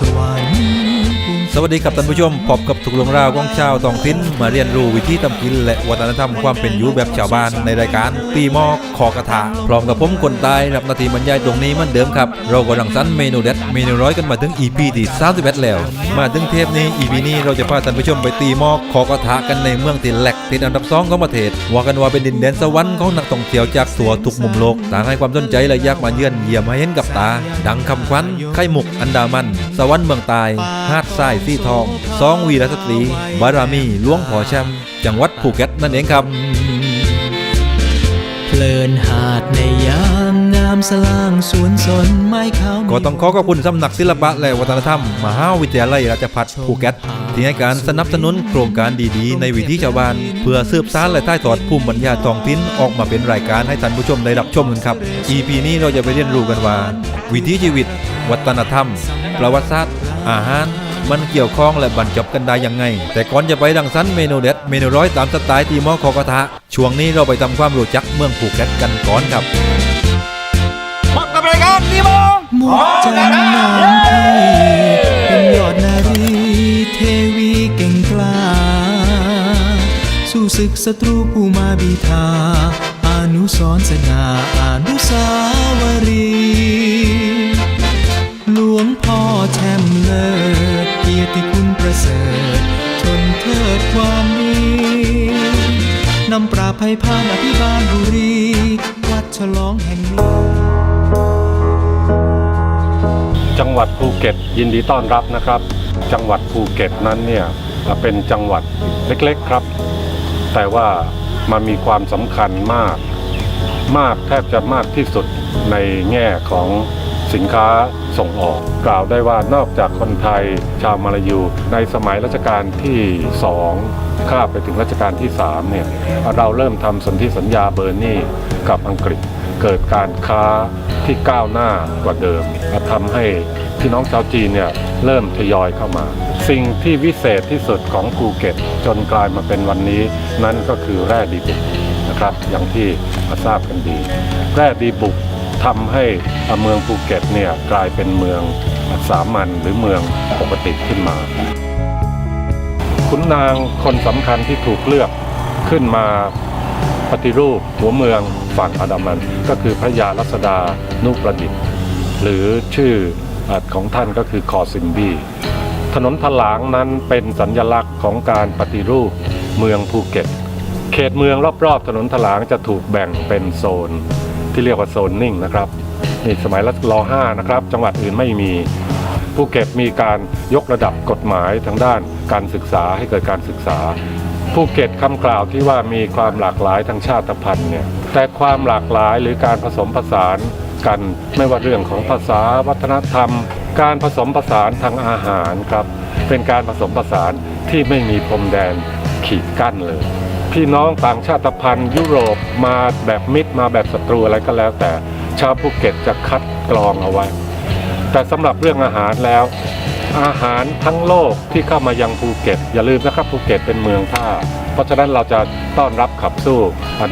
สวรรค์ภูมิ สวัสดีครับท่านผู้ชมพบกับทุกเรื่องราวของชาวท้องถิ่นมาเรียนรู้วิธีทำกิน และวัฒนธรรมความเป็นอยู่แบบชาวบ้านในรายการตีหมอกคอกระทะพร้อมกับผมคนตายรับนาทีบรรยายตรงนี้มือนเดิมครับ เรากำลังสรรเมนูเด็ดเมนูร้อยกันมาถึง EP ที่31แล้ว มาถึงเทปนี้ EP นี้เราจะพาท่านผู้ชมไปตีหมอกคอกระทะกันในเมืองติดแหลกติดอันดับสองของประเทศว่ากันว่าเป็นดินแดนสวรรค์ของนักท่องเที่ยวจากทั่วทุกมุมโลกต่างให้ความสนใจและอยากมาเยือนเยี่ยมให้เห็นกับตา ดังคำควันไข่หมกอันดามัน สวรรค์เมืองตายหาดทรายสีทองสองวีรสตรี บารมีหลวงพ่อแชมป์จังหวัดภูเก็ตนั่นเองครับ เพลินหาดในยามงามสลางสวนสนไม้ขาวก็ต้องขอขอบคุณสำนักศิลปะและวัฒนธรรม มหาวิทยาลัยราชภัฏภูเก็ตที่ให้การสนับสนุนโครงการดีๆ ในวิถีชาวบ้าน เพื่อสืบสานและถ่ายทอดภูมิปัญญาท้องถิ่นออกมาเป็นรายการให้ท่านผู้ชมได้รับชมกันครับ EP นี้เราจะไปเรียนรู้กันว่า วิถีชีวิต วัฒนธรรม ประวัติศาสตร์ อาหาร มันเกี่ยวข้องและบรรจบกันได้ยังไง แต่ก่อนจะไปดังสันเมนูเด็ดเมนูร้อยตามสไตล์ตีหมอคอกระทะ ช่วงนี้เราไปทำความรู้จักเมืองภูเก็ตกันก่อนครับหมดจันทร์น้ำพี่เป็นยอดนารีเทวีเก่งกล้าสู้ศึกศัตรูผู้มาบีทาอนุสรณ์สง่าอนุสาวรีย์หลวงพ่อแช่มเลิศเกี ยรติคุณประเสริฐชนเทิดความดีนำปราภัยพานอภิบาลบุรี วัดฉลองแห่งนี้ จังหวัดภูเก็ตยินดีต้อนรับนะครับ จังหวัดภูเก็ตนั้นเนี่ยเป็นจังหวัดเล็กๆครับ แต่ว่ามันมีความสำคัญมาก มากแทบจะมากที่สุดในแง่ของสินค้า ส่งออก กล่าวได้ว่านอกจากคนไทยชาวมาลายู ในสมัยรัชกาลที่สองข้าไปถึงรัชกาลที่สามเนี่ย เราเริ่มทำสนธิสัญญาเบอร์นี่กับอังกฤษเกิดการค้าที่ก้าวหน้ากว่าเดิมทำให้พี่น้องชาวจีนเนี่ยเริ่มทยอยเข้ามา สิ่งที่วิเศษที่สุดของภูเก็ตจนกลายมาเป็นวันนี้ นั่นก็คือแร่ดีบุกนะครับ อย่างที่ทราบกันดี แร่ดีบุก ทำให้เมืองภูเก็ตเนี่ยกลายเป็นเมืองสามัญหรือเมืองปกติขึ้นมา ขุนนางคนสำคัญที่ถูกเลือกขึ้นมาปฏิรูปหัวเมืองฝั่งอันดามัน ก็คือพระยารัศดานุประดิษฐ์ หรือชื่อของท่านก็คือคอซิมบีถนนถลางนั้นเป็นสัญญลักษณ์ของการปฏิรูปเมืองภูเก็ต เขตเมืองรอบๆ ถนนถลางจะถูกแบ่งเป็นโซน ที่เรียกว่าโซนนิ่งนะครับนี่สมัยรัชรห้านะครับ จังหวัดอื่นไม่มีภูเก็ตมีการยกระดับกฎหมายทางด้านการศึกษาให้เกิดการศึกษาภูเก็ตคำกล่าวที่ว่ามีความหลากหลายทางชาติพันธุ์เนี่ยแต่ความหลากหลายหรือการผสมผสานกันไม่ว่าเรื่องของภาษาวัฒนธรรม การผสมผสานทางอาหารครับเป็นการผสมผสานที่ไม่มีพรมแดนขีดกั้นเลย พี่น้องต่างชาติพันธุ์ยุโรปมาแบบมิตรมาแบบศัตรูอะไรก็แล้วแต่ชาวภูเก็ตจะคัดกรองเอาไว้ แต่สำหรับเรื่องอาหารแล้ว อาหารทั้งโลกที่เข้ามายังภูเก็ต อย่าลืมนะครับภูเก็ตเป็นเมืองท่า เพราะฉะนั้นเราจะต้อนรับขับสู้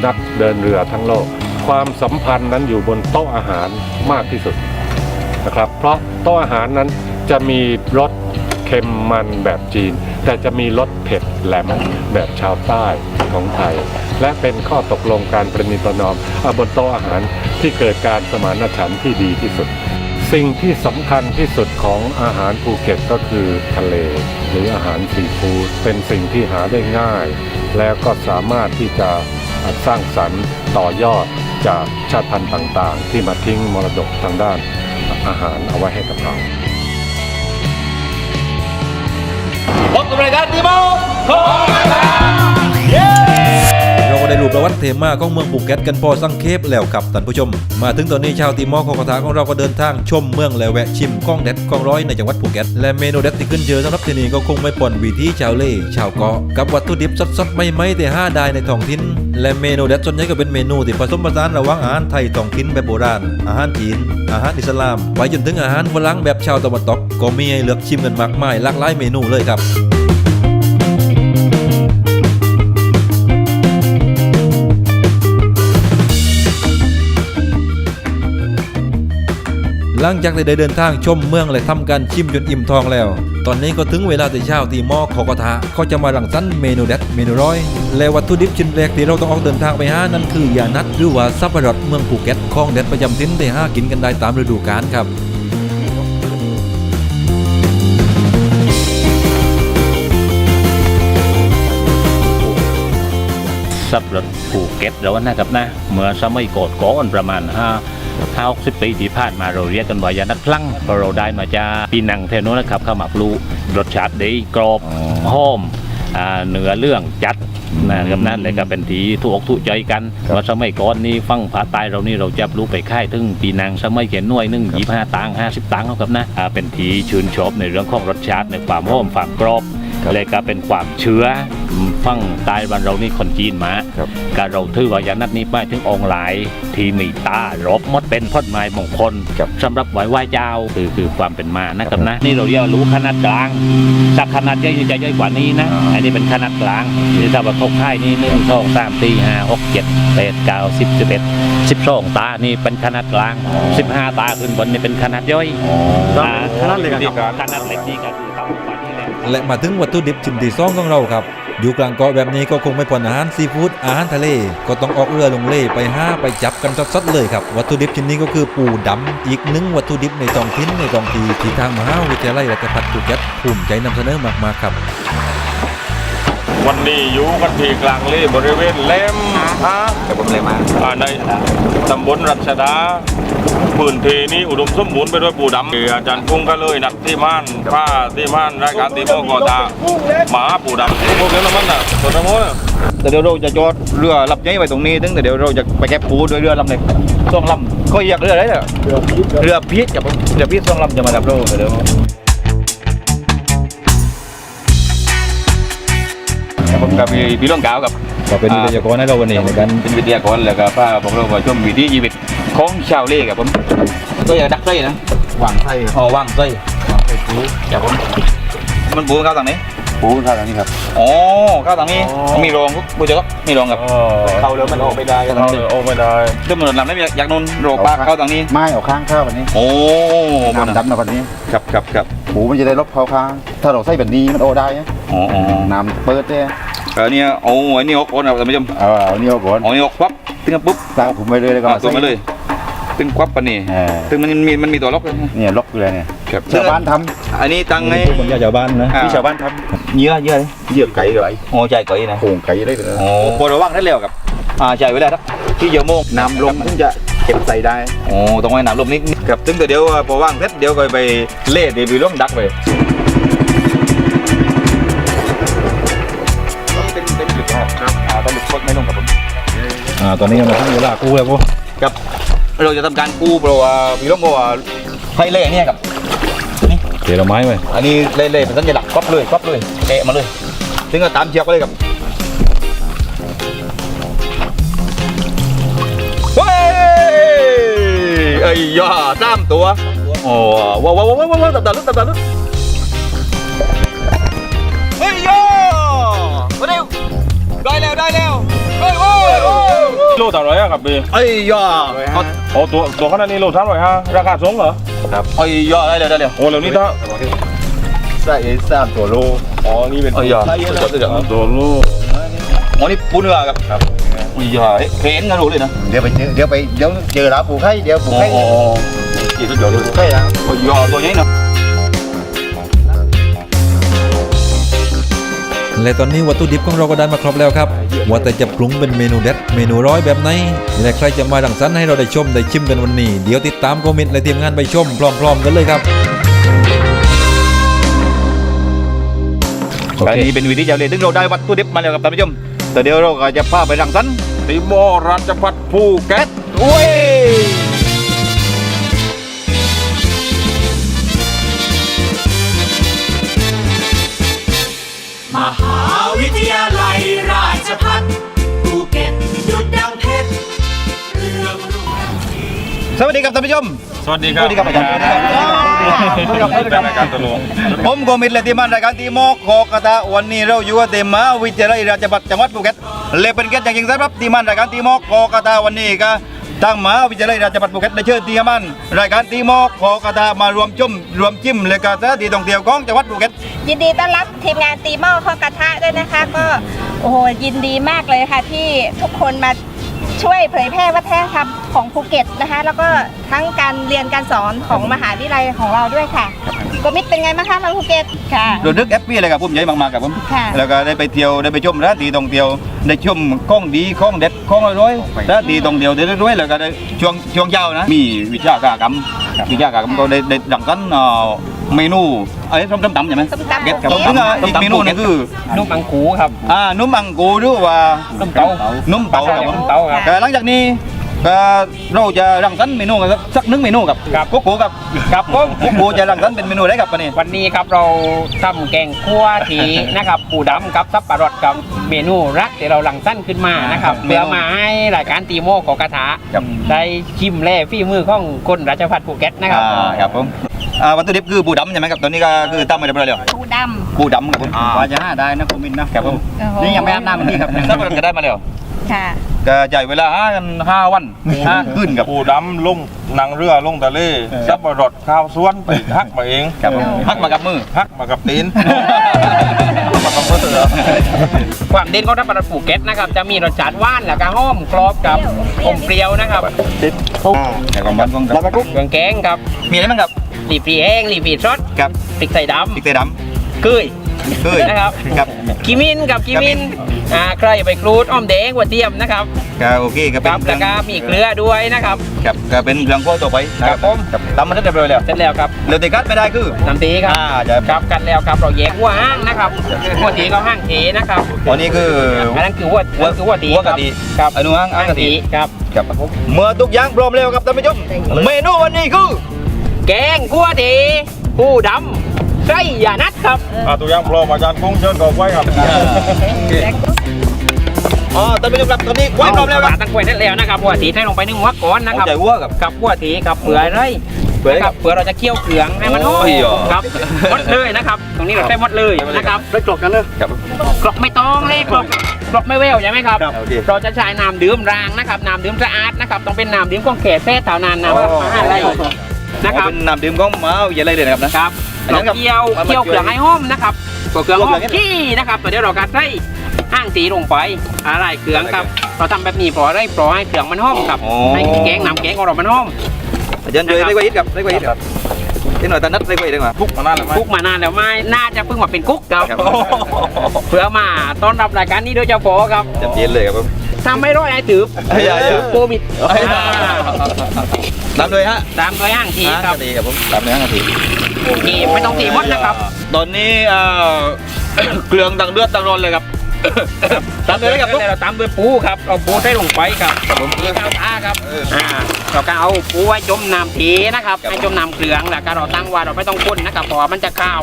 นักเดินเรือทั้งโลก ความสัมพันธ์นั้นอยู่บนโต๊ะอาหารมากที่สุดนะครับ เพราะโต๊ะอาหารนั้นจะมีรสเค็มมันแบบจีน แต่จะมีรสเผ็ดแหลมแบบชาวใต้ ของไทย และเป็นข้อตกลงการประนีประนอมอบนโต๊ะอาหารที่เกิดการสมานฉันท์ที่ดีที่สุด สิ่งที่สำคัญที่สุดของอาหารภูเก็ตก็คือทะเล หรืออาหารซีฟู้ดเป็นสิ่งที่หาได้ง่าย แล้วก็สามารถที่จะสร้างสรรค์ต่อยอดจากชาติพันธุ์ต่างๆ ที่มาทิ้งมรดกทางด้านอาหารเอาไว้ให้กับเราพบกับรายการดีโมของ เราก็ได้รูปประวัติเทมาของเมืองภูเก็ตกันพอสังเขปแล้วครับท่านผู้ชม มาถึงตอนนี้ชาวตีมอของกระทาของเราก็เดินทางชมเมืองและแวะชิมข้องเด็ดข้องร้อยในจังหวัดภูเก็ตและเมนูเด็ดที่ขึ้นเจอะสำหรับที่นี่ก็คงไม่ปนวิถีชาวเล่ชาวเกาะกับวัตถุดิบสดๆไม่ไม่ๆแต่ห้าได้ในท้องถิ่นและเมนูเด็ดส่วนใหญ่ก็เป็นเมนูที่ผสมผสานระหว่างอาหารไทยท้องถิ่นแบบโบราณ อาหารจีน อาหารอิสลาม ไปจนถึงอาหารฝรั่งแบบชาวตะวันตกก็มีให้เลือกชิมกันมากมายหลากหลายเมนูเลยครับ หลังจากได้เดินทางชมเมืองและทำการชิมจนอิ่มท้องแล้ว ตอนนี้ก็ถึงเวลาที่เช้าที่มอขอกระทะเขาจะมาหลังสั้นเมนูเด็ดเมนูร้อย และวัตถุดิบชิ้นแรกที่เราต้องออกเดินทางไปหานั่นคือยานัดหรือว่าซับปะรดเมืองภูเก็ตของเด็ดประจำถิ่นที่หากินกันได้ตามฤดูกาลครับ สับรถภูเก็ตเรานะครับนะเมื่อสมัยก่อนก่อนประมาณห้าห้าหกสิบปีที่ผ่านมาเราเรียกกันว่ายานัดพลังเพราะเราได้มาจากปีนังเทโนนะครับเข้ามาปลูรสชาติดีกรอบหอมอ่าเนื้อเรื่องจัดนะครับนั่นเลยก็เป็นทีถูกอกถูกใจกันว่าสมัยก่อนนี่ฟังผาใต้เรานี่เราจะปลูกไปค่ายถึงปีนังสมัยเขียนหน่วยหนึ่งยี่ห้าตังค์ห้าสิบตังค์ครับนะอ่าเป็นทีชื่นชอบในเรื่องของรสชาติในความหอมความกรอบ เลยก็เป็นความเชื้อฟังตายวันเรานี่คนจีนมาการเราถือว่ายานัดนี้ไปถึงองค์หลาย ที่มีตารบมดเป็นพ้นไม้มงคลสำหรับไหว้ไหว้เจ้าคือคือความเป็นมานะครับนะนี่เราเรียกว่ารู้ขนาดกลางสักขนาดใหญ่จะใหญ่กว่านี้นะอันนี้เป็นขนาดกลางนี่ถ้าว่าเขาค่ายนี่หนึ่งสองสามสี่ห้าหกเจ็ดแปดเก้าสิบสิบเอ็ดสิบสองตานี่เป็นขนาดกลางสิบห้าตาขึ้นบนนี่เป็นขนาดย่อยาขนาดเล็กครับขนาดเล็กนี่ก็คือต่ำกว่านี้ และมาถึงวัตถุดิบชิ้นที่สองของเราครับ อยู่กลางเกาะแบบนี้ก็คงไม่พ้นอาหารซีฟู้ดอาหารทะเล ก็ต้องออกเรือลงเล่ไปห้าไปจับกันสดๆเลยครับ วัตถุดิบชิ้นนี้ก็คือปูดำอีกหนึ่งวัตถุดิบในท้องถิ่นในท้องที่ที่ทางมหาวิทยาลัยราชภัฏภูเก็ตภูมิใจนำเสนอมากๆครับ วันนี้อยู่กันที่กลางเล่บริเวณแหลมฮะแต่ผมเลยมาอ่าในตำบลรัชดาพื้นที่นี้อุดมสมบูรณ์ไปด้วยปูดำอาจารย์พุ่งก็เลยนัดที่ม่านผ้าที่ม่านรายการตีโมกอตาหมาปูดำพวกนี้น้ำมันน่ะตัวน้ำมันน่ะแต่เดี๋ยวเราจะจอดเรือลำใหญ่ไว้ตรงนี้ถึงแต่เดี๋ยวเราจะไปแก็บปูด้วยเรือลำเล็กสองลำก็อยากเรืออะไรเนี่ยเรือพีชกับผมเรือพีชสองลำจะมาดับเราเดี๋ยว กับพี่พี่ล่องกาวกับก็เป็นวิทยากรให้เราวันนี้ในการเป็นวิทยากรแล้วก็พาพวกเรามาชมวิถีชีวิตของชาวเล่กับผมก็อยากดักไส้นะหวังไส้อ๋อว่างไส้ว่างไส้ปูกับผมมันปูข้าวต่างนี้ปูข้าวทางนี้ครับอ๋อข้าวต่างนี้มีรองปูเจอมีรองกับอ๋อเข้าแล้วมันออกไม่ได้เอาเลยโอ้ไม่ได้เดิมเหมือนลำได้อยากนนโรปลาข้าวต่างนี้ไม้ออกข้างข้าวแบบนี้ โอ้บนน้ำดำนะแบบนี้ครับครับครับปูมันจะได้ลบเข้าข้างถ้าเราใส่แบบนี้มันโอได้นะอ๋ออ๋อน้ำเปิดเนี่ย อันนี้โอ้อันนี้ออกก่อนนะท่านผู้ชมเอาเอานี่เอาก่อนอ๋อนี่ออกปั๊บตึ้งปุ๊บตั้งผมไว้เลยแล้วก็อ่าตัวมาเลย ตึ้งควับปะนี่เออตึ้งมันมีมันมีตัวล็อกเลยเนี่ยล็อกเลยเนี่ยครับชาวบ้านทอันนี้ตังไงบรรยาชาวบ้านนะอ่ำที่ชาวบ้านทำเยื่อเยื่อเลยเยื่อไก่ไก่โอ้ใจก่อยนะโข่งไก่ได้เลยโอ้พอระวังได้แล้วกับอ่าใจไว้แล้วครับที่เยอะโมงน้ำลงถึงจะเก็บใส่ได้โอ้ต้องไว้น้ำลมนิดครับตึ้งแต่เดี๋ยวพอว่างเสร็จเดี๋ยวก็ไปเล่เดี๋ยวไปล่องดักไป อ่าตอนนี้มาถึงเวลากู้แล้วพวกครับ เราจะทำการกู้เพราะว่าพี่ต้องบอกว่าให้เล่เนี่ยกับ เดี๋ยวเราไม้ไว้อันนี้เล่ๆเป็นสัญลักษณ์ก๊อปเลยก๊อปเลยเอะมาเลย ถึงก็ตามเชือกไปเลยครับเฮ้ยไอ้ยาสามตัวโอ้ว้าวว้าวว้าวว้าวตับตับลุดตับตับลุดเฮ้ยยามาเร็วได้แล้วได้แล้วเฮ้ย โอ้ยโอ้ยโลสามร้อยอะครับพี่ไอ้ยาโอ้ตัวตัวขนาดนี้โลสามร้อยฮะราคาสูงเหรอครับไอ้ยาได้แล้วได้แล้วโอ้แล้วนี่ถ้าใส่สามตัวโลอ๋อนี่เป็นไอ้ยาจดเลยเดี๋ยวตัวลูกอ๋อนี่ปูเนื้อครับครับไอ้ยาเห็นกันรู้เลยนะเดี๋ยวไปเดี๋ยวไปเดี๋ยวเจอแล้วปูไข่เดี๋ยวปูไข่โหกี่ตัวเดียวเลยไข่แล้วไอ้ยาตัวใหญ่นะ และตอนนี้วัตถุดิบของเราก็ได้มาครบแล้วครับว่าแต่จะปรุงเป็นเมนูเด็ดเมนูร้อยแบบไหนและใครจะมาดังสรรค์ให้เราได้ชมได้ชิมกันวันนี้ เดี๋ยวติดตามโกมิดและทีมงานไปชมพร้อม ๆ กันเลยครับโออันเคนี้เป็นวิธีเจ้าเลยถึงเราได้วัตถุดิบมาแล้วครับท่านผู้ชมแต่เดี๋ยวเราก็จะพาไปรังสรรค์ติโมราชพัฒน์ภูเก็ตโอ้ย สวัสดีครับท่านผู้ชม สวัสดีครับ สวัสดีครับอาจารย์เป็นรายการตลกผมโกมิดและทีมงานรายการตีโมกโคกตะวันนี้เราอยู่ที่มหาวิทยาลัยราชภัฏจังหวัดภูเก็ตเลยเป็นเกียรติอย่างยิ่งสำหรับทีมงานรายการตีโมกโคกตะวันนี้ก็ตั้งมหาวิทยาลัยราชภัฏภูเก็ตได้เชิญตีมันรายการตีหมอกขอกระทามารวมจุ่มรวมจิ้มและการสถานที่ท่องเที่ยวของจังหวัดภูเก็ตยินดีต้อนรับทีมงานตีหม้อข้อกระทะด้วยนะคะ ก็โอ้โหยินดีมากเลยค่ะที่ทุกคนมา ช่วยเผยแพร่วัฒนธรรมของภูเก็ตนะคะ แล้วก็ทั้งการเรียนการสอนของมหาวิทยาลัยของเราด้วยค่ะโกมิตเป็นไงบ้างคะทางภูเก็ตค่ะรู้นึกแอปปี้เลยครับผมใหญ่มากๆครับผมค่ะ แล้วก็ได้ไปเที่ยวได้ไปชมร้านดีท่องเที่ยวได้ชมของดีของเด็ดของอร่อยร้านดีท่องเที่ยวได้รวยๆแล้วก็ได้ช่วงช่วงยาวนะมีวิชาการกรรมวิชาการกรรมก็ได้ได้ดังกัน เอ่อเมนูไอ้ส้มตำใช่ไหมส้มตำ เก็ตครับผมเก็ตซึ่งอะอีกเมนูหนึงคือนุ่มอังคูครับอ่านุ่มอังกูหรือว่า นุ่มเตา นุ่มเตาครับผมนุ่มเตาครับแต่หลังจากนี้ก็เราจะรังสรรค์เมนูกันสักสักหนึ่งเมนูกับครับ กุ๊กกูกับครับผม กุ๊กกูจะรังสรรค์เป็นเมนูอะไรครับวันนี้วันนี้ครับเราทำแกงคั่วทีนะครับปูดำกับซับปะรดกับเมนูรักที่เราหลังสั้นขึ้นมานะครับครับเพื่อมาให้รายการตีโมของกระทะครับ ได้ชิมแล่ฝีมือของคนราชพัฒภูเก็ตนะครับอ่าครับผม อ่าวัตถุดิบคือปูดำใช่ไหมครับตอนนี้ก็คือตั้งมาเรียบร้อยแล้วปูดปูดำครับผมว่าจะหาได้นะคุณมินนะ ครับผมำโอ้โหนี่ยังไม่อาบน้ำมันนี่ครับถ้าเราก็ได้มาแล้ว ค่ะ ก็จ่ายเวลาห้ากันห้าวันห้าขึ้นกับปูดำลงหนังเรือลงทะเลสับปะรดข้าวสวนไปฮักมาเองครับผมพักมากับมือฮักมากับตีนความเด่นของทัพปะรดภูเก็ตนะครับ จะมีรสชาติหวานแล้วก็หอมกรอบกับอมเปรี้ยวนะครับแต่ของบ้านของเราเครื่องแกงครับ มีอะไรบ้างครับหลีปรีแห้งหลีปรีซดครับพริกไทยดพริกไทยดำกุ้ยำ เคยนะครับครับ กิมินกับกิมินกิมิอ่าใครไปกรูดอ้อมแดงหัวเทียมนะครับก็โอเคครับครับเป็นแล้วก็มีเกลือด้วยนะครับครับก็เป็นเรื่องขั้วต่อไปนะครับผมครับตำมันได้เรียบร้อยแล้วเสร็จแล้วครับเหลือแต่กัดไม่ได้คือ น้ำตีครับอ่าจะครับกันแล้วครับเราแยกหัวห้างนะครับหัวตีกับห้างเทนะครับอันนี้คือ อันนั้นคือหัวอันนั้นคือหัวตีหัวกะทิ ครับอนุห้างอ่างกะทิครับครับเมื่อทุกอย่างพร้อมแล้วครับท่านผู้ชมเมนูวันนี้คือ แกงขัวตีผู้ดำ ไส้ยานัดครับอ่าตัวอย่างพร้อมอาจารย์กุ้งเชิญกอกไว้ครับอ๋อท่านผู้ชมครับตอนนี้ไว้พร้อมแล้วครับตั้งไว้ได้แล้วนะครับหัวตีใส่ลงไปหนึ่งหัวก่อนนะเอาครับใจวัวกับกับหัวตีครับเปื่อยไรเปื่อยนะคครัรับบเปื่อยเราจะเคี่ยวเกลืองให้มันหอมโอ้ยเหรอครับหมดเลยนะครับ ตรงนี้เราใช้หมดเลยนะครับได้กรอกกันเลยครับกรอกไม่ต้องเลยกรอกกรอกไม่แววใช่ไหมครับครับโอเคเราจะใช้น้ำดื่มรางนะครับน้ำดื่มสะอาดนะครับต้องเป็นน้ำดื่มของเขตเทศเท่านั้นนะอ๋อว่าอะไรนะครับเป็นน้ำดื่มของหมาอย่าเลยเลยนะครับนะครับ อันนั้เรานครับเคี่ยวมันมาเคี่ยวเกลืองให้หอมนะครับตัวเกลืองหอมเกลือเนี่ยขี้นะครับตัวเดียวเราก็ใส่ห้างตีลงไปอะไรเกลืองครับ เราทำแบบนี้เพราะอะไรเพราะให้เกลืองมันหอมครับอ๋อให้แกงน้ำแกงของเรามันหอมอาจารย์ช่วยได้กว่าอีกครับได้กว่าอีกครับเดี๋ยวหน่อยตานัดได้กว่าอีกได้กว่าพุกมานานแล้วไหมกุ๊กมานานแล้วไม่น่าจะเพิ่งมาเป็นกุ๊กครับครับเพื่อมาต้อนรับรายการนี้โดยเฉพาะครับจัดเจนเลยครับผม ทำไม่ร้อยไอ้ถือเฮ้ยอย่าอย่าถือโควิดตามเลยฮะตามด้วยห้างทีครับนาทีครับผมตามเลยห้านาทีโอเคไม่ต้องตีมดนะครับ ตอนนี้เอ่อ เกลืองตังเลือดตังร้อนเลยครับ ตามเลยครับผมเราตามด้วยปูครับเอาปูใส่ลงไปครับมีข้าวตาครับอ่าเราก็เอาปูไว้จมน้ำทีนะครับให้จมน้ำเกลืองแล้วก็เราตั้งไว่าเราไม่ต้องพ่นนะครับเพราะว่ามันจะข้าว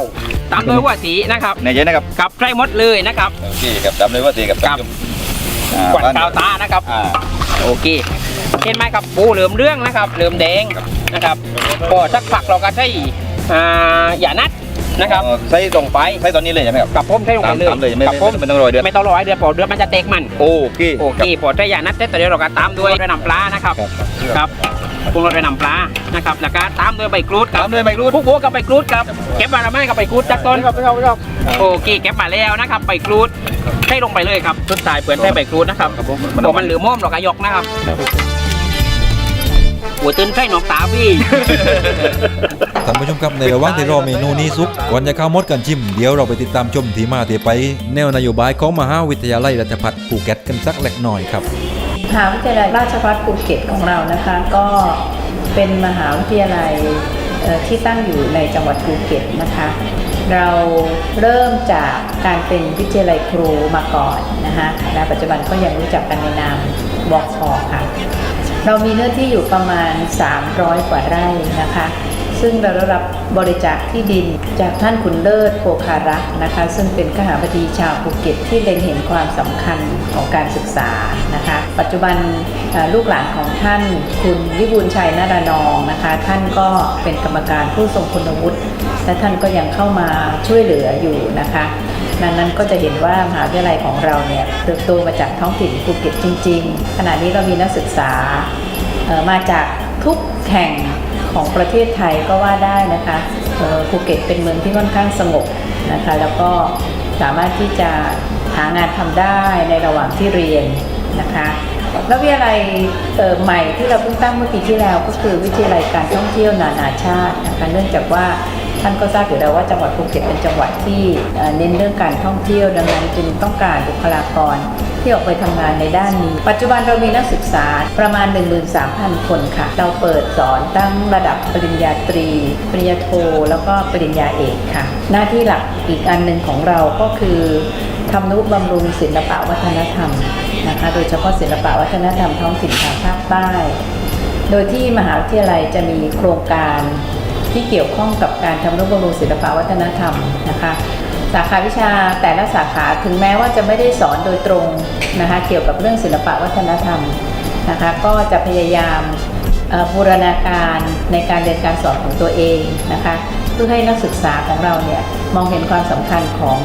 ตามด้วยหัว่าสีนะครับในใจนะครับ กับใส่หมดเลยนะครับ โอเคครับตามเลยว่าตีกับครับ อ่ากวาดข้าวตานะครับ อ่า โอเคเห็นไหมครับปูเหลือมเรื่องนะครับเหลือมแดงนะครับพอสักผักเราก็ใช้อ่าอย่านัดนะครับอ๋อใส่ตรงไปใส่ตอนนี้เลยใช่ไหมครับ กับผมใช้ลงไปเลยตามเลยไม่กับไม่ผมไม่ต้องรอเดือด ไม่ต้องรอให้เดือดพอเดือดมันจะเตกมันโอเคโอเคพอใช้อย่านัดเสร็จแต่เดี๋ยวเราก็ตามด้วยด้วยน้ำปลานะครับครับครับปรุงรสด้วยน้ำปลานะครับแล้วก็ตามด้วยใบกรูดคตารับมเลยไม่รู้พวกบัวกับใบกรูดครับเก็บมาแล้วไหมกับใบกรูดจากต้นโอเคเก็บมาแล้วนะครับใบกรูด ใช้ลงไปเลยครับสุดท้ายเปลือนใช้ใบกรูดนะครับพอมันเหลือม่อมเราก็ยกนะครับหัวตื่นใส่หนองตาพี่ ท่านผู้ชมครับในระหว่างที่รอเมนูนี้สุกก่อนจะเข้ามดกันชิม เดี๋ยวเราไปติดตามชมที่มาที่ไป แนวนโยบายของมหาวิทยาลัยราชภัฏภูเก็ตกันสักเล็กน้อยครับ มหาวิทยาลัยราชภัฏภูเก็ตของเรานะคะ ก็เป็นมหาวิทยาลัยเอ่อที่ตั้งอยู่ในจังหวัดภูเก็ตนะคะ เราเริ่มจากการเป็นวิทยาลัยครูมาก่อนนะคะณปัจจุบันก็ยังรู้จักกันในนามบอชค่ะ เรามีเนื้อที่อยู่ประมาณ 300 กว่าไร่นะคะ ซึ่งเราได้รับบริจาคที่ดินจากท่านขุนเลิศโภคารักษ์นะคะ ซึ่งเป็นข้าบดีชาวภูเก็ตที่เล็งเห็นความสำคัญของการศึกษานะคะ ปัจจุบันลูกหลานของท่านคุณวิบูลชัยนารนองนะคะ ท่านก็เป็นกรรมการผู้ทรงคุณวุฒิและท่านก็ยังเข้ามาช่วยเหลืออยู่นะคะดังนั้นก็จะเห็นว่ามหาวิทยาลัยของเราเนี่ยเติบโตมาจากท้องถิ่นภูเก็ตจริง ๆ ขณะนี้เรามีนักศึกษามาจากทุกแห่ง ของประเทศไทยก็ว่าได้นะคะภูเก็ตเป็นเมืองที่ค่อนข้างสงบนะคะ แล้วก็สามารถที่จะหางานทำได้ในระหว่างที่เรียนนะคะแล้ววิทยาลัยใหม่ที่เราเพิ่งตั้งเมื่อปีที่แล้วก็คือวิทยาลัยการท่องเที่ยวนานาชาตินะคะเนื่องจากว่า ท่านก็ทราบอยู่แล้วว่าจังหวัดภูเก็ตเป็นจังหวัดที่เน้นเรื่องการท่องเที่ยวดังนั้นจึงต้องการบุคลากรที่ออกไปทำงานในด้านนี้ ปัจจุบันเรามีนักศึกษาประมาณ 13,000 คนค่ะ เราเปิดสอนตั้งระดับปริญญาตรี ปริญญาโท แล้วก็ปริญญาเอกค่ะ หน้าที่หลักอีกอันหนึ่งของเราก็คือทำนุบำรุงศิลปะวัฒนธรรมนะคะ โดยเฉพาะศิลปะวัฒนธรรมท้องถิ่นทางภาคใต้ โดยที่มหาวิทยาลัยจะมีโครงการ ที่เกี่ยวข้องกับการทำรูปบำรุงศิลปวัฒนธรรมนะคะสาขาวิชาแต่ละสาขาถึงแม้ว่าจะไม่ได้สอนโดยตรงนะคะเกี่ยวกับเรื่องศิลปวัฒนธรรมนะคะก็จะพยายามบูรณาการในการเรียนการสอนของตัวเองนะคะเพื่อให้นักศึกษาของเราเนี่ยมองเห็นความสำคัญของ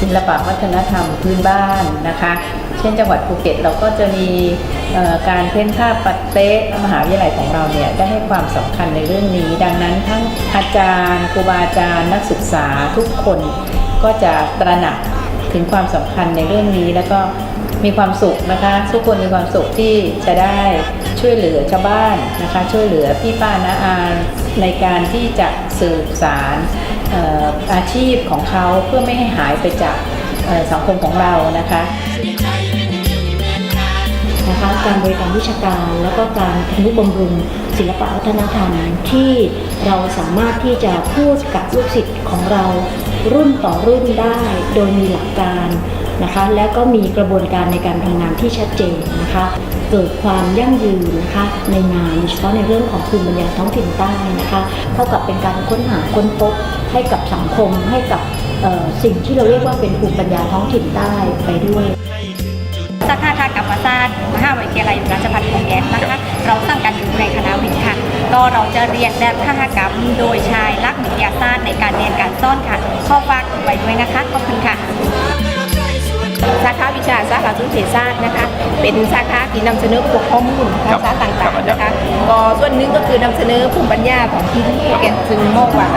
ศิลปวัฒนธรรมพื้นบ้านนะคะ เช่นจังหวัดภูเก็ตเราก็จะมีการเพ้นภาพปัดเต๊ะมหาวิทยาลัยของเราเนี่ยได้ให้ความสำคัญในเรื่องนี้ ดังนั้นทั้งอาจารย์ครูบาอาจารย์ นักศึกษาทุกคนก็จะตระหนักถึงความสำคัญในเรื่องนี้แล้วก็มีความสุขนะคะ ทุกคนมีความสุขที่จะได้ช่วยเหลือชาวบ้านนะคะ ช่วยเหลือพี่ป้านาอาในการที่จะสืบสาร อาชีพของเขาเพื่อไม่ให้หายไปจากสังคมของเรานะคะนะคะการบริการวิชาการแล้วก็การทนุบำรุงศิลปะวัฒนธรรมที่เราสามารถที่จะพูดกับลูกศิษย์ของเรารุ่นต่อรุ่นได้ โดยมีหลักการ นะคะและก็มีกระบวนการในการทำงานที่ชัดเจนนะคะเกิดความยั่งยืนนะคะในงานโดยเฉพาะในเรื่องของภูมิปัญญาท้องถิ่นใต้นะคะเท่ากับเป็นการค้นหาค้นพบให้กับสังคมให้กับสิ่งที่เราเรียกว่าเป็นภูมิปัญญาท้องถิ่นใต้ไปด้วยสาขาทางกรรมศาสตร์มหาวิทยาลัยราชภัฏภูเก็ตนะคะเราตั้งกันอยู่ในคณะวิทย์ค่ะก็เราจะเรียนแบบทหกรรมโดยใช้หลักวิทยาศาสตร์ในการเรียนการสอนค่ะ ข้อฝากไว้ด้วยนะคะขอบคุณค่ะ สาขาวิชาสาขาสุเทศศาสตร์นะคะ เป็นสาขาที่นำเสนอพวกข้อมูลภาษาต่างๆนะคะก็ส่วนหนึ่งก็คือนำเสนอภูมิปัญญาของที่ที่ภูเก็ตซึ่งมองว่า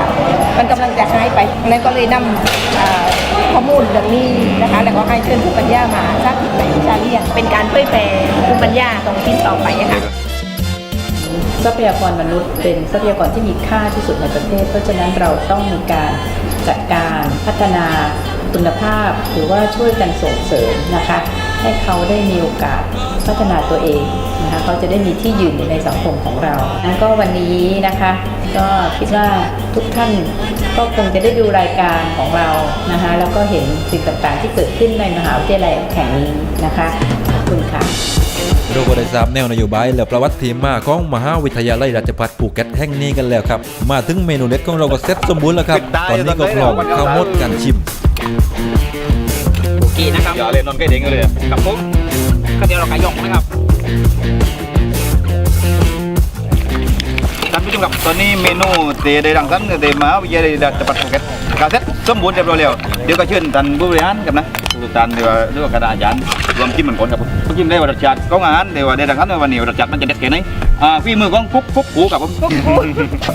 มันกำลังจะหายไปนั้นก็เลยนำเอ่อข้อมูลเรื่องนี้นะคะ แล้วก็ให้เชิญผู้ปัญญามาสาธิตในวิชาเรียนเป็นการเผยแพร่ภูมิปัญญาของที่ต่อไปอะค่ะทรัพยากรมนุษย์เป็นทรัพยากรที่มีค่าที่สุดในประเทศ เพราะฉะนั้นเราต้องมีการจัดการพัฒนา คุณภาพหรือว่าช่วยกันส่งเสริมนะคะ ให้เขาได้มีโอกาสพัฒนาตัวเองนะคะเขาจะได้มีที่ยืนอยู่ในสังคมของเรานั้นก็วันนี้นะคะ ก็คิดว่าทุกท่านก็คงจะได้ดูรายการของเรานะคะแล้วก็เห็นสิ่งต่างๆ ที่เกิดขึ้นในมหาวิทยาลัยแห่งนี้นะคะขอบคุณค่ะเราก็ได้ทราบแนวนโยบายและประวัติที่มาของมหาวิทยาลัยราชภัฏภูเก็ตแห่งนี้กันแล้วครับ มาถึงเมนูเด็ดของเราก็เสร็จสมบูรณ์แล้วครับ ตอนนี้ก็พร้อมเข้าหมดการชิม โอเคนะครับ อย่าเล่นนอนใกล้เด็กเลยกับผมก็เดี๋ยวเรากระยองนะครับท่านผู้ชมครับตอนนี้เมนูเตะได้ดังสั้นเตะมหาวิทยาลัยราชภัฏภูเก็ตกาเซ็ตสมบูรณ์เรียบร้อยแล้วเดี๋ยวก็เชิญท่านผู้บริหารกับนะทุกท่านเดี๋ยวเรื่องกระดาษอา จารย์รวมจิ้มเหมือนคนครับผมจิ้มได้ว่ารสชาติของอาหารเดี๋ยวว่าได้ดังสั้นวันนี้รสชาติมันจะเด็ดแค่ไหนอ่าฝีมือของกุ๊กกุ๊กกูกับผม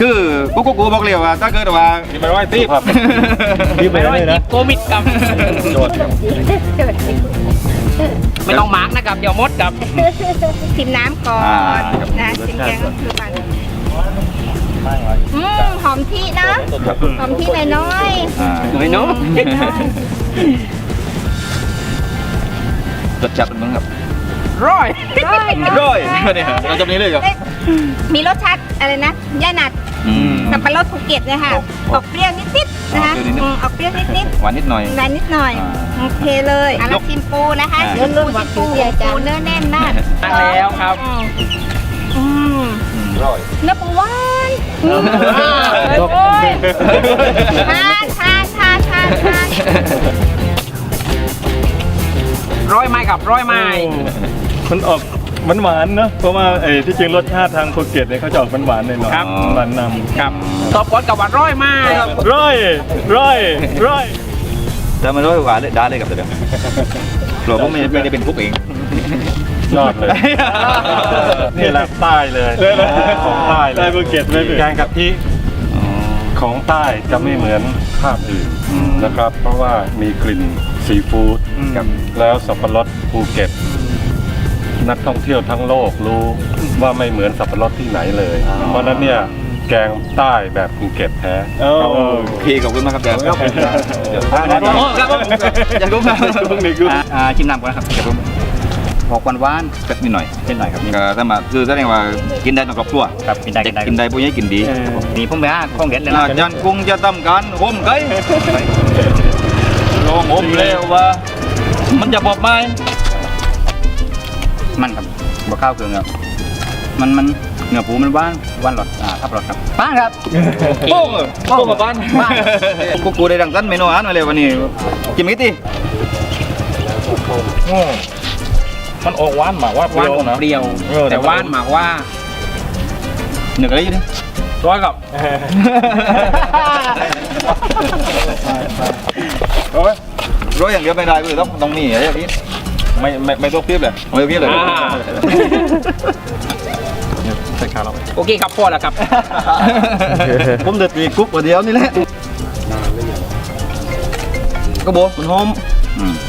คือกุ๊กกุ๊กกูบอกเลยว่าถ้าเกิดว่าที่ไปไหว้ตีครับไม่ร้อยติดโควิดกับไม่ต้องมาร์กนะครับเดี๋ยวมดกับชิมน้ำก่อนอ่านะชิมแกงคือมันอืมหอมที่นะหอมที่น้อยๆอ่าหน่อยเนาะ รสชาติเป็นยังไงครับร้อยร้อยร้อยเนี่ยเราจะนี้เลยครับมีรสชาติอะไรนะย่าหนัดอืมสับปะรดภูเก็ตเนะคะครับออกเปรี้ยวนิดๆนะคะออกเปรี้ยวนิดๆอืมออกเปรี้ยวนิดหวานนิดหน่อยๆหวานนิดหน่อยอ่าโอเคเลยอะแล้วชิมปูนะคะอ่าชิมปูชิมปูปูเนื้อแน่นมากตั้งแล้วครับอืมอืมอืมร้อยเนื้อปูหวานอืมครับโอ้ยทานทานทานทานทาน ร้อยไม้ครับร้อยไม้มันออกมันหวานๆเนอะเพราะว่าไอ้ที่จริงรสชาติทางภูเก็ตเนี่ยเขาจะออกหวานๆหน่อยครับๆหวานนำครับตอบก่อนกับว่าร้อยไม้ร้อยร้อยร้อยถ้ามันร้อยหวานเลยได้เลยครับเดี๋ยวกลัวผมไม่ไม่ได้เป็นคุกเองยอดเลยนี่แหละใต้เลยของใต้เลยใต้ภูเก็ตไม่เป็นแกงกะทิของใต้จะไม่เหมือนภาคอื่นนะครับ เพราะว่ามีกลิ่น ซีฟู้ดครับแล้วสับปะรดภูเก็ต นักท่องเที่ยวทั้งโลกรู้ว่าไม่เหมือนสับปะรดที่ไหนเลย เพราะฉะนั้นเนี่ยแกงใต้แบบภูเก็ตแท้ โอเคขอบคุณมากครับอาจารย์ครับโอ้ครับผมอยากรู้ครับอ่าชิมน้ำก่อนนะครับเดี๋ยวผมออกหวานๆสักนิดหน่อยนิดหน่อยครับก็ถ้ามาคือแสดงว่ากินได้ทั้งครอบครัวครับกินได้กินได้กินได้ผู้ใหญ่กินดีนี่ผมไปหาของเด็ดเลยนะอาจารย์กุ้งจะทำการห่มไก่ ลองห่มแล้วว่า มันจะบอกไหมมันครับบะข้าวเครื่องครับมันมันเนื้อปูมันหว่านหว่านหลอดอ่าทับหลอดครับป้านครับโป้งโป้งกับป้านกูกูได้ดังสั้นเมนูอาหารมาเลยวันนี้กินมิติมันออกหวานหมากว่าหวานอมเปรี้ยว แต่หวานหมากว่าหนึ่งอะไรอยู่นี่ร้อยกับ ร้อยอย่างเดียวไม่ได้คือต้องต้องมีอะไรอย่างนี้ไม่ไม่ไม่ต้องเพียบเลยไม่ต้องเพียบเลยอ่าใส่ขาเราโอเคครับพอแล้วครับ ผมเด็ดมีกุ๊กกว่าเดียวนี่แหละก็โบมันหอม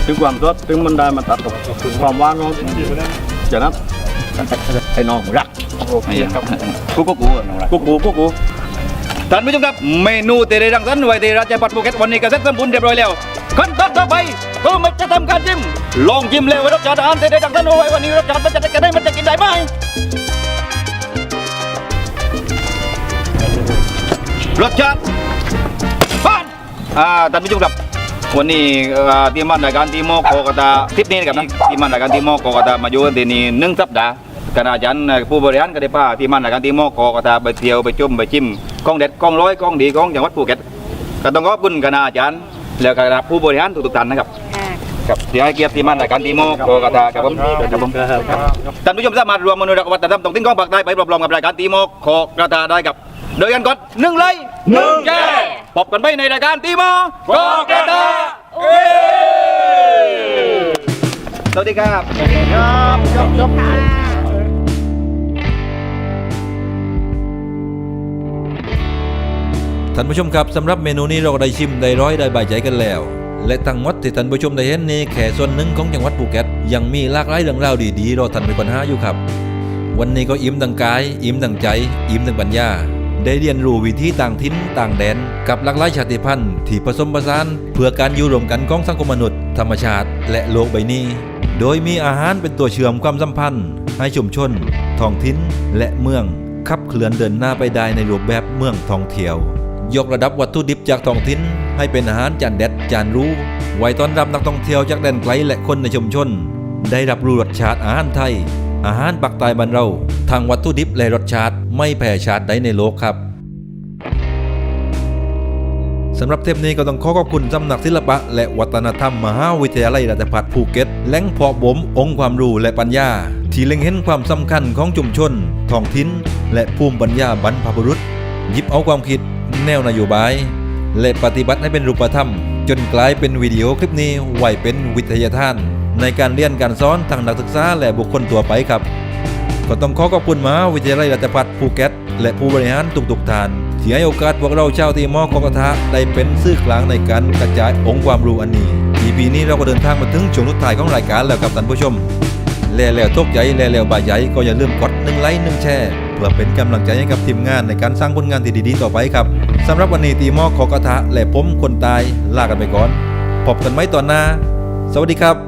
ถึงความสดถึงมันได้มาตัดกับความหวานของจากนั้นไอ้น้องรัก โอเคครับกุ๊กกุ๊กกุ๊กกุ๊กกุ๊กกุ๊ก ท่านผู้ชมครับเมนูเตเรรังสรรค์ไว้ที่ราชบัตรภูเก็ตวันนี้ก็เสร็จสมบูรณ์เรียบร้อยแล้วขั้นตอนต่อไปก็มันจะทำการชิมลองชิมเลยว่ารสชาติอาหารเตเรรังสรรค์เอาไว้วันนี้รสชาติมันจะกันได้มันจะกินได้ไหมรสชาติบ้านอ่าท่านผู้ชมครับวันนี้ทีมงานรายการทีมโอโกกตาทริปนี้นะครับนะทีมงานรายการทีมโอโกกตามาอยู่กันที่นี่หนึ่งสัปดาห์ คณะอาจารย์ผู้บริหารก็ได้พาทีมงานรายการทีมอโกกตาไปเที่ยวไปจุ่มไปจิ้มกล้องเด็ดกล้องร้อยกล้องดีกล้องจังหวัดภูเก็ตก็ต้องขอบคุณคณะอาจารย์แล้วก็ผู้บริหารทุกๆท่านนะครับครับที่ให้เกียรติทีมงานรายการทีมอโกกตาครับผมครับผมท่านผู้ชมสามารถรวมมนุษย์วัฒนธรรมตรงทิ้งกล้องปากใต้ไปปรอบๆกับรายการทีมอโกกตาได้ครับโดยกันกดหนึ่งไลค์หนึ่งแชร์พบกันไปในรายการตีมอกอกระตาสวัสดีครับครับจบจบ ท่านผู้ชมครับสำหรับเมนูนี้เราก็ได้ชิมได้ร้อยได้บายใจกันแล้ว และทั้งหมดที่ท่านผู้ชมได้เห็นนี้แค่ส่วนหนึ่งของจังหวัดภูเก็ตยังมีหลากหลายเรื่องราวดีๆรอท่านไปค้นหาอยู่ครับ วันนี้ก็อิ่มดังกาย อิ่มดังใจ อิ่มดังปัญญา ได้เรียนรู้วิธีต่างถิ่นต่างแดน กับหลากหลายชาติพันธุ์ที่ผสมผสานเพื่อการอยู่ร่วมกันของสังคมมนุษย์ ธรรมชาติ และโลกใบนี้ โดยมีอาหารเป็นตัวเชื่อมความสัมพันธ์ ให้ชุมชนท้องถิ่นและเมืองขับเคลื่อนเดินหน้าไปได้ในรูปแบบเมืองท่องเที่ยว ยกระดับวัตถุดิบจากท้องถิ่นให้เป็นอาหารจานเด็ดจานรู้ไว้ต้อนรับนักท่องเที่ยวจากแดนไกลและคนในชุมชน ได้รับรู้รสชาติอาหารไทย อาหารปักใต้บ้านเรา ทางวัตถุดิบและรสชาติไม่แพ้ชาติใดในโลกครับสำหรับเทปนี้ก็ต้องขอขอบคุณสำนักศิลปะ และวัฒนธรรมมหาวิทยาลัยราชภัฏภูเก็ตแหล่งเพาะบ่มองค์ความรู้และปัญญา ที่เล็งเห็นความสำคัญของชุมชนท้องถิ่นและภูมิปัญญาบรรพบุรุษ หยิบเอาความคิด แนวนโยบาย และปฏิบัติให้เป็นรูปธรรม จนกลายเป็นวิดีโอคลิปนี้ไหวเป็นวิทยาทาน ในการเรียนการสอนทางนักศึกษาและบุคคลตัวไปครับ ก็ต้องขอขอบคุณมหาวิทยาลัยราชภัฏภูเก็ตและผู้บริหารทุกๆท่านที่ให้โอกาสพวกเราชาวตีมอของกทะได้เป็นสื่อกลางในการกระจายองค์ความรู้อันนี้ EP นี้เราก็เดินทางมาถึงช่วงสุดท้ายของรายการแล้วครับท่านผู้ชมแล้วแล้วตกใจแล้วแล้วบายใจก็อย่าลืมกดหนึ่งไลค์หนึ่งแชร์ เพื่อเป็นกำลังใจให้กับทีมงานในการสร้างผลงานที่ดีๆต่อไปครับสำหรับวันนี้ตีมอกขอกระทะและผมคนตายลากันไปก่อนพบกันไหมตอนหน้า สวัสดีครับ